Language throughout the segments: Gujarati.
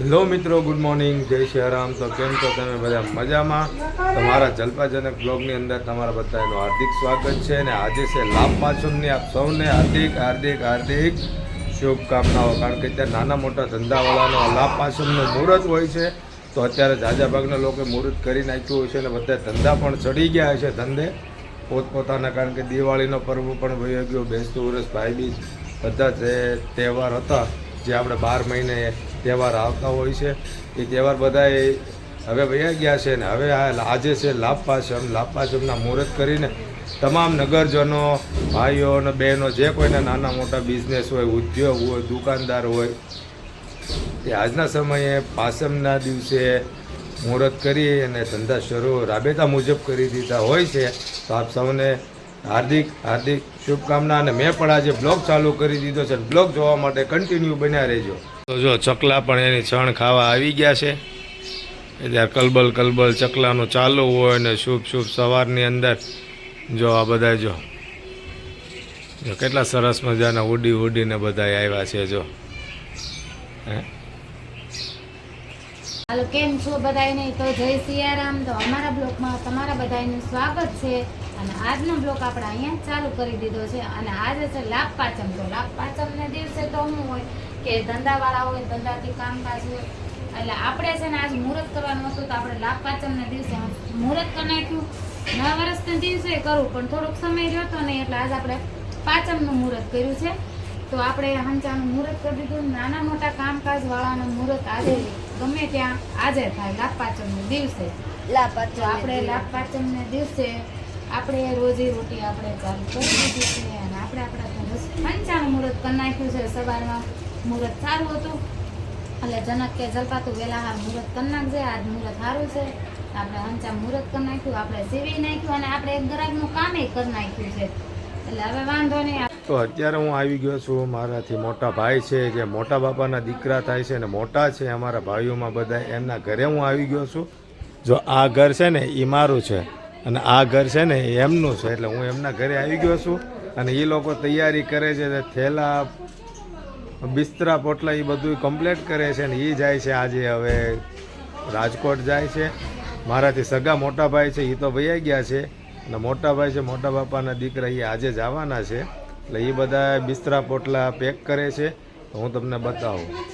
હેલો મિત્રો ગુડ મોર્નિંગ જય સિયારામ તો કેમ છો તમે બધા મજામાં? તમારા જલ્પાજનક બ્લોગની અંદર તમારા બધાનું હાર્દિક સ્વાગત છે અને આજે છે લાભ પાંચમની આપ સૌને હાર્દિક હાર્દિક હાર્દિક શુભકામનાઓ. કારણ કે ત્યાં નાના મોટા ધંધાવાળાનો લાભ પાંચમનું મુહૂર્ત હોય છે, તો અત્યારે જાજા ભાગના લોકો મુહૂર્ત કરી નાખ્યું હોય છે અને બધા ધંધા પણ ચડી ગયા છે ધંધે. પોતપોતાના, કારણ કે દિવાળીનો પર્વ પણ વહી ગયો, બેસતું વર્ષ ભાઈબીજ બધા જે તહેવાર હતા, જે આપણે બાર મહિને તહેવાર આવતા હોય છે. એ તહેવાર બધાએ હવે વયા ગયા છે ને હવે આ આજે છે લાભપાશમ લાભપાશમના લાભ મુહૂર્ત કરીને તમામ નગરજનો, ભાઈઓ અને બહેનો જે કોઈને નાના મોટા બિઝનેસ હોય, ઉદ્યોગ હોય, દુકાનદાર હોય, એ આજના સમયે પાસમના દિવસે મુહૂર્ત કરી અને ધંધા શરૂ રાબેતા મુજબ કરી દીધા હોય છે. તો આપ સૌને હાર્દિક હાર્દિક શુભકામના અને મેં પણ આજે બ્લોગ ચાલુ કરી દીધો છે. બ્લોગ જોવા માટે કન્ટિન્યુ બન્યા રહેજો. તો જો ચકલા પણ એની છણ ખાવા આવી ગયા છે. એટલે કલબલ કલબલ ચકલાનું ચાલુ હોય ને શુભ શુભ સવારની અંદર જો આ બધા જો. જો કેટલા સરસ મજાના ઉડી ઉડીને બધા આવ્યા છે જો. હાલો કેમ છો બધાને તો જય સિયારામ. તો અમારા બ્લોગમાં તમારા બધાનું સ્વાગત છે. અને આજનો બ્લોક આપણે અહીંયા ચાલુ કરી દીધો છે. અને આજે છે લાભ પાંચમ તો લાભ પાંચમને દિવસે તો હું હોય. કે ધંધાવાળા હોય ધંધાથી કામકાજ હોય. એટલે આપણે છે ને આજ મુહૂર્ત કરવાનું હતું તો આપણે લાભ પાંચમને દિવસે મુહૂર્ત કરી નાખ્યું. નવા વર્ષના દિવસે કરવું પણ થોડોક સમય રહ્યો હતો ને એટલે આજ આપણે પાંચમનું મુહૂર્ત કર્યું છે. તો આપણે હંચાનું મુહૂર્ત કરી દીધું. નાના મોટા કામકાજ વાળાનું મુહૂર્ત આજે ગમે ત્યાં આજે થાય લાભ પાંચમને દિવસે. લાભ તો આપણે લાભ પાંચમને દિવસે આપણે રોજી રોટી આપણે ચાલુ કરી દીધી છે. અને આપણે આપણા પંચાનું મુહૂર્ત કરી નાખ્યું છે સવારમાં. મુહૂર્ત સારું હતું. એટલે જનક કે જલપાતું વહેલા હાર મુહૂર્ત કરી નાખજે. આજ મુહૂર્ત સારું છે. આપણે હંચા મુહૂર્ત કરી નાખ્યું. આપણે સીવી નાખ્યું અને આપણે એક ગ્રાહકનું કામે કરી નાખ્યું છે. એટલે હવે વાંધો નહીં. તો અત્યારે હું આવી ગયો છું. મારાથી મોટા ભાઈ છે, જે મોટા બાપાના દીકરા થાય છે ને મોટા છે અમારા ભાઈઓમાં બધા. એમના ઘરે હું આવી ગયો છું. જો આ ઘર છે ને એ મારું છે. અને આ ઘર છે ને એમનું છે. એટલે હું એમના ઘરે આવી ગયો છું. અને એ લોકો તૈયારી કરે છે. થેલા બિસ્તરા, પોટલા એ બધું કમ્પ્લીટ કરે છે ને એ જાય છે આજે હવે રાજકોટ જાય છે. મારાથી સગા મોટા ભાઈ છે એ તો વૈયા ગયા છે. અને મોટા ભાઈ છે, મોટા બાપાના દીકરા એ આજે જવાના છે. એટલે એ બધા બિસ્તરા, પોટલા પેક કરે છે. તો હું તમને બતાવું.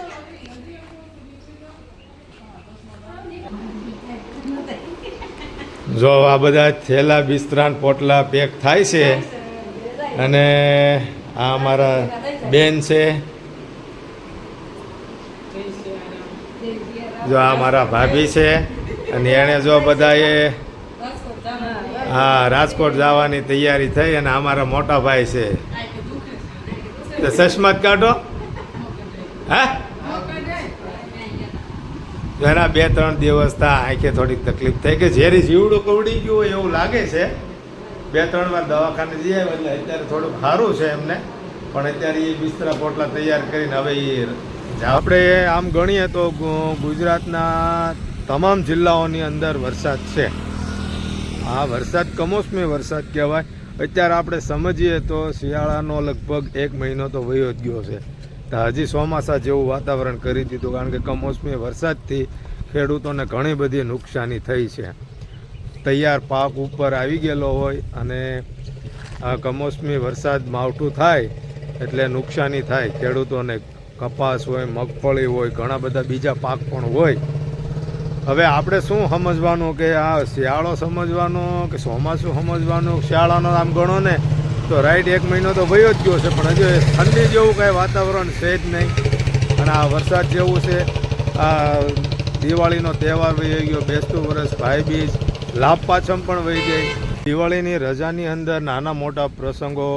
જો આ બધા થેલા, બિસ્તરા પોટલા પેક થાય છે. અને આ અમારા બેન છે. જો આ મારા ભાભી છે, અને એણે જો બધાએ હા, રાજકોટ જવાની તૈયારી થઈ અને અમારા મોટા ભાઈ છે. તો ચશ્મા કાઢો. હા? ઘણા બે ત્રણ દિવસ થા, આંખે થોડીક તકલીફ થઈ કે ઝેરી જીવડું કવડી ગયું હોય એવું લાગે છે. બે ત્રણ વાર દવાખાને જઈ એટલે અત્યારે થોડુંક સારું છે એમને. પણ અત્યારે એ બિસ્તરા પોટલા તૈયાર કરીને હવે એ આપણે આમ ગણીએ તો ગુજરાતના તમામ જિલ્લાઓની અંદર વરસાદ છે. આ વરસાદ કમોસમી વરસાદ કહેવાય. અત્યારે આપણે સમજીએ તો શિયાળાનો લગભગ એક મહિનો તો વયો જ ગયો છે. હજી ચોમાસા જેવું વાતાવરણ કરી દીધું, કારણ કે કમોસમી વરસાદથી ખેડૂતોને ઘણી બધી નુકસાની થઈ છે. તૈયાર પાક ઉપર આવી ગયેલો હોય અને આ કમોસમી વરસાદ માવઠું થાય, એટલે નુકસાની થાય ખેડૂતોને કપાસ હોય, મગફળી હોય, ઘણા બધા બીજા પાક પણ હોય. હવે આપણે શું સમજવાનું કે આ શિયાળો સમજવાનો કે ચોમાસું સમજવાનું? શિયાળાનો આમ ગણો ને, તો રાઈટ એક મહિનો તો વયો જ ગયો છે, પણ હજુ ઠંડી જેવું કાંઈ વાતાવરણ છે જ નહીં. અને આ વરસાદ જેવું છે, આ દિવાળીનો તહેવાર વહી ગયો, બેસતું વરસ, ભાઈબીજ, લાભ પાછમ પણ વહી ગઈ. દિવાળીની રજાની અંદર નાના મોટા પ્રસંગો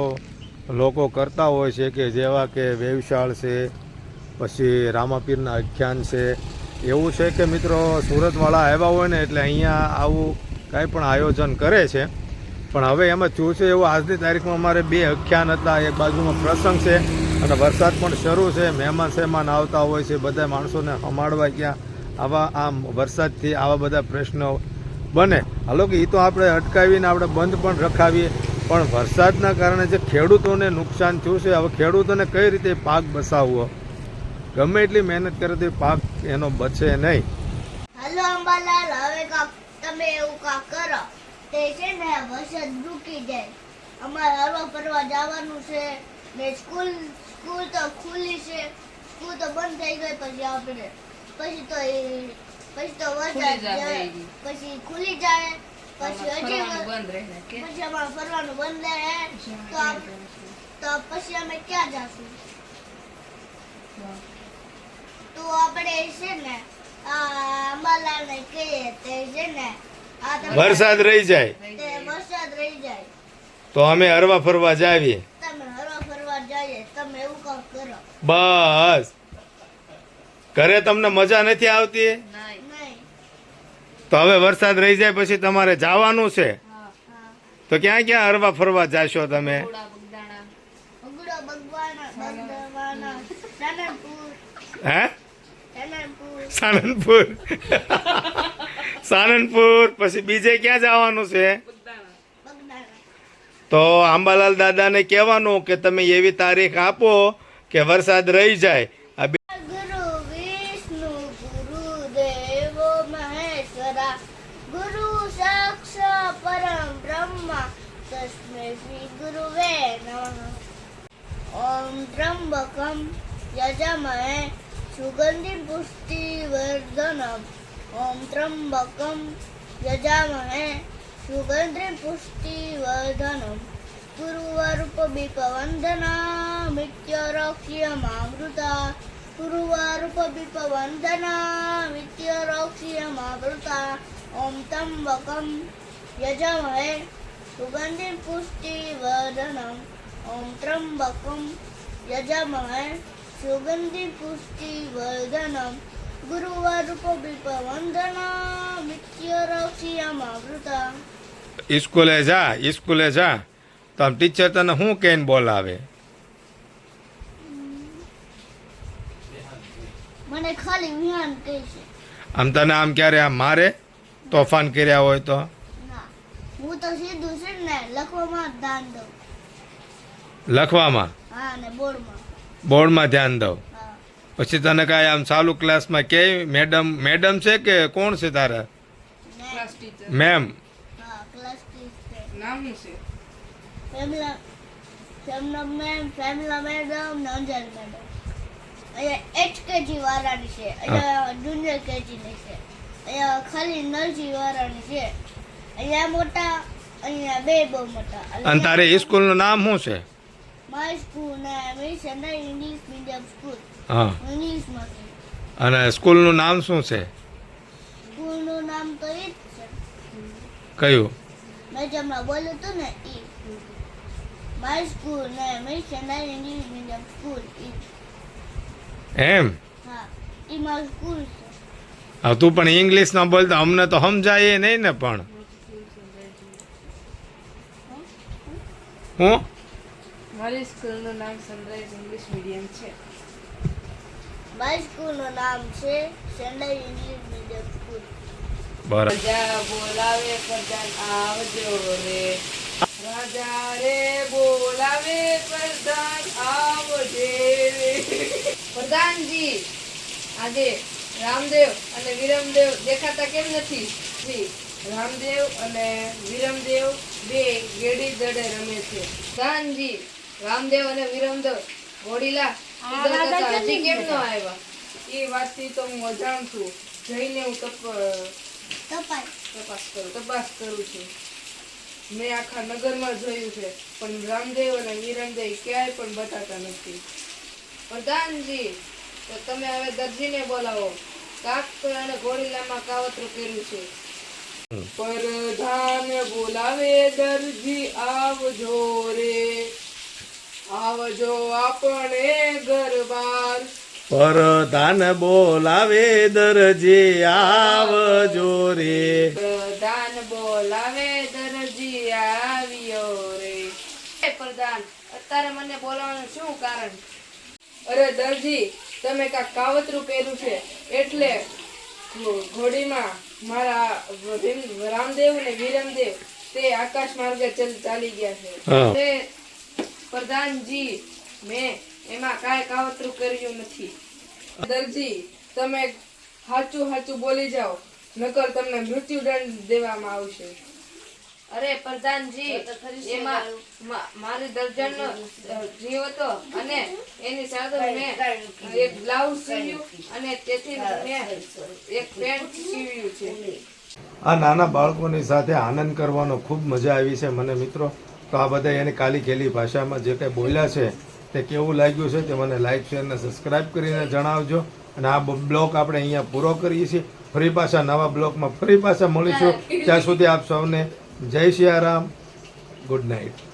લોકો કરતા હોય છે કે જેવા કે વેવશાળ છે પછી રામાપીરના આખ્યાન છે. એવું છે કે મિત્રો સુરતવાળા આવ્યા હોય ને એટલે અહીંયા આવું કાંઈ પણ આયોજન કરે છે. પણ હવે એમાં છે, એવું આજની તારીખમાં અમારે બે અખ્યાન હતા. એક બાજુમાં પ્રસંગ છે અને વરસાદ પણ શરૂ છે. મહેમાન સહેમાન આવતા હોય છે, બધા માણસોને હમાડવા ક્યાં આવા આમ વરસાદથી આવા બધા પ્રશ્નો બને. હાલો કે એ તો આપણે અટકાવીને આપણે બંધ પણ રખાવીએ. પણ વરસાદના કારણે જે ખેડૂતોને નુકસાન થયું છે, હવે ખેડૂતોને કઈ રીતે પાક બસાવવો? ગમે એટલી મહેનત કરે તો પાક એનો બચે નહીં. હાલો અંબાલાલ હવે કાક તમે એવું કાક કરો. તે છે ને વરસાદ રૂકી જાય. અમારે હરવા ફરવા જવાનું છે ને સ્કૂલ સ્કૂલ તો ખુલ્લી છે. સ્કૂલ તો બંધ થઈ ગઈ પછી આપણે પછી તો એ પછી તો વરસાદ જાય. પછી ખુલી જાય. પછી હજી બંધ રહે પછી અમારે ફરવાનું બંધ રહે. તો તો પછી અમે ક્યાં જાશું? તો આપણે છે ને મલાને કહીએ તે છે ને વરસાદ રહી જાય. વરસાદ રહી જાય. તો અમે હરવા ફરવા જાવીએ. તમે હરવા ફરવા જઈએ તમે એવું કામ કરો. બસ. ઘરે તમને મજા નથી આવતી? તો હવે વરસાદ રહી જાય પછી તમારે જવાનું છે? તો ક્યાં ક્યાં હરવા ફરવા જાશો તમે? હે? સાણંદપુર સાણંદપુર પછી બીજે ક્યાં જવાનું છે? તો આંબાલાલ દાદાને કહેવાનું કે તમે એવી તારીખ આપો કે વરસાદ રહી જાય. ઓમ બ્રહ્મકમ યજમહે. સુગંધિ પુષ્ટિ વર્ધનમ ઓમ ત્રંબકમ યજામહે સુગંધિ પુષ્ટિ વર્ધનમ ગુરુવારૂપવિપવંદના મિત્યરક્ષ્યમામૃતા ગુરુવારૂપવિપવંદના મિત્યરક્ષ્યમામૃતા ઓમ ત્રંબકમ યજમહે સુગંધિ પુષ્ટિ વર્ધનમ ઓમ ત્રંબકમ યજમહે વર્ધનમ ગુરુવારૂપવિપવંદના મિત્યરક્ષ્યમામૃતા સ્કૂલે જા સ્કૂલે જા તો આમ ટીચર તને શું કહીને બોલાવે મને ખાલી વિહાન કહે છે. આમ તને આમ ક્યારે આમ મારે? તોફાન કર્યા હોય તો? હું તો સીધું છે ને લખવામાં જ ધ્યાન દઉં. લખવામાં? હા ને બોર્ડમાં. બોર્ડમાં ધ્યાન દઉં. પછી તને કાંઈ આમ ચાલુ ક્લાસમાં કે મેડમ મેડમ છે કે કોણ છે તારા? ને ક્લાસ ટીચર. મેમ. હા ક્લાસ નામ છે? ફેમલા ફેમલા મેમ ફેમલા મેડમ ને અંજલ મેડમ. અહીંયા એચકેજી વાળાની છે અહીંયા જુનિયર કેજીની છે. અહીંયા ખાલી નરજી વાળાની છે. અહીંયા મોટા અહીંયા બે બહુ અને તારે સ્કૂલનું નામ શું છે? મારી સ્કૂલ ઇંગ્લિશ મીડિયમ સ્કૂલ હા. અને સ્કૂલનું નામ શું છે? સ્કૂલનું નામ તો એ છે. કયું? મેં જે બોલ્યું હતું ને એ. મારી સ્કૂલ ને મિશન ઇંગ્લિશ મીડિયમ સ્કૂલ ઈ એમ? હા. એ મારી સ્કૂલ છે. હા તું પણ ઇંગ્લિશ ના બોલતો અમને તો સમજાય નહીં ને પણ. હું? મારી સ્કૂલનું નામ સનરાઈઝ ઇંગ્લિશ મીડિયમ છે. મારી સ્કૂલનું નામ છે સનરાઈઝ ઇંગ્લિશ મીડિયમ સ્કૂલ. બરાબર. રાજા બોલાવે પ્રધાન આવજો રે. રાજા રે બોલાવે પ્રધાન આવજે રે. પ્રધાનજી આજે રામદેવ અને વિરમદેવ દેખાતા કેમ નથી? જી, રામદેવ અને વિરમદેવ બે ગેડી દડે રમે છે. પ્રધાનજી રામદેવ અને વિરમદેવ ઘોડીલા હજી કેમ ન આવ્યા? એ વાતથી તો હું અજાણ છું. જઈને હું તપ તપાસ. કરું તપાસ કરું છું. મેં આખા નગરમાં જોયું છે પણ રામદેવ અને વિરમદેવ ક્યાંય પણ બતાતા નથી. પ્રધાનજી તો તમે હવે દરજીને બોલાવો. કાક અને ઘોડીલામાં કાવતરું કર્યું છે. પ્રધાન બોલાવે દરજી આવજો રે. આવજો આપણે ગરબાર પરધાન બોલાવે દરજી આવજો રે. પ્રધાન બોલાવે દરજી આવ્યો રે. પ્રધાન અત્યારે મને બોલાવવાનું શું કારણ? અરે દરજી તમે કાંઈક કાવતરું પહેર્યું છે એટલે ઘોડીમાં મારા રામદેવ ને વિરમદેવ તે આકાશ માર્ગે ચલ- ગયા છે. પ્રધાનજી મેં એમાં કાંઈ કાવતરું કર્યું નથી. દરજી તમે સાચું સાચું બોલી જાઓ નકર તમને મૃત્યુદંડ દેવામાં આવશે. અરે પ્રધાનજી એમાં મારી. દર્જન જીવ હતો અને એની સાથે મેં એક બ્લાઉઝ સીવ્યું અને તેથી મેં એક પેન્ટ સીવ્યું છે. આ નાના બાળકોની સાથે આનંદ કરવાનો ખૂબ મજા આવી છે. મને મિત્રો તો આ બધા એની કાલી ખેલી ભાષામાં જે કંઈ બોલ્યા છે તે કેવું લાગ્યું છે તે મને લાઈક શેર અને સબસ્ક્રાઈબ કરીને જણાવજો. અને આ બ્લોગ આપણે અહીંયા પૂરો કરીએ છીએ. ફરી પાછા નવા બ્લોગમાં ફરી પાછા મળીશું. ત્યાં સુધી આપ સૌને જય સિયારામ. Good night